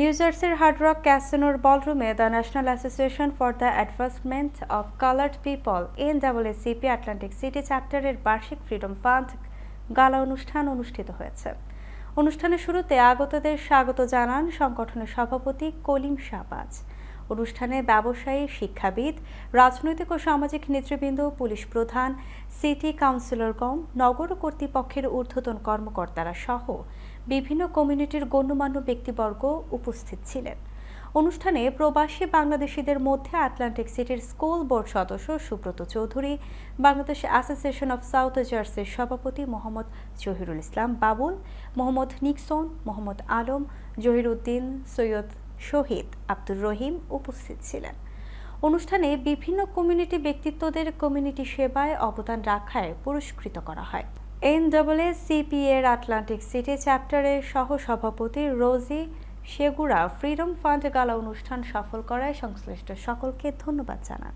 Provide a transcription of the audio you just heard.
New জার্সির Hard Rock ক্যাসিনোর বলরুমে the National Association for the Advancement of Coloured People N CP Atlantic City চ্যাপ্টারের বার্ষিক freedom fund গালা অনুষ্ঠান অনুষ্ঠিত হয়েছে। অনুষ্ঠানের শুরুতে আগতদের স্বাগত জানান সংগঠনের সভাপতি কলিম শাহবাজ। অনুষ্ঠানে ব্যবসায়ী, শিক্ষাবিদ, রাজনৈতিক ও সামাজিক নেতৃবৃন্দ, পুলিশ প্রধান, সিটি কাউন্সিলরগণ নগর কর্তৃপক্ষের ঊর্ধ্বতন কর্মকর্তারা সহ বিভিন্ন কমিউনিটির গণ্যমান্য ব্যক্তিবর্গ উপস্থিত ছিলেন। অনুষ্ঠানে প্রবাসী বাংলাদেশিদের মধ্যে আটলান্টিক সিটির স্কুল বোর্ড সদস্য Subrata Chowdhury, Bangladesh Association of South জার্সির সভাপতি মোহাম্মদ জহিরুল ইসলাম বাবুল, মোহাম্মদ নিক্সন, মোহাম্মদ আলম, জহিরুদ্দিন, সৈয়দ শহীদ আব্দুর রহিম উপস্থিত ছিলেন। অনুষ্ঠানে বিভিন্ন কমিউনিটি ব্যক্তিত্বদের কমিউনিটি সেবায় অবদান রাখায় পুরস্কৃত করা হয়। এন ডবলএ সিপি এর আটলান্টিক সিটি চ্যাপ্টারের সহসভাপতি রোজি সেগুড়া ফ্রিডম ফান্ড গালা অনুষ্ঠান সফল করায় সংশ্লিষ্ট সকলকে ধন্যবাদ জানান।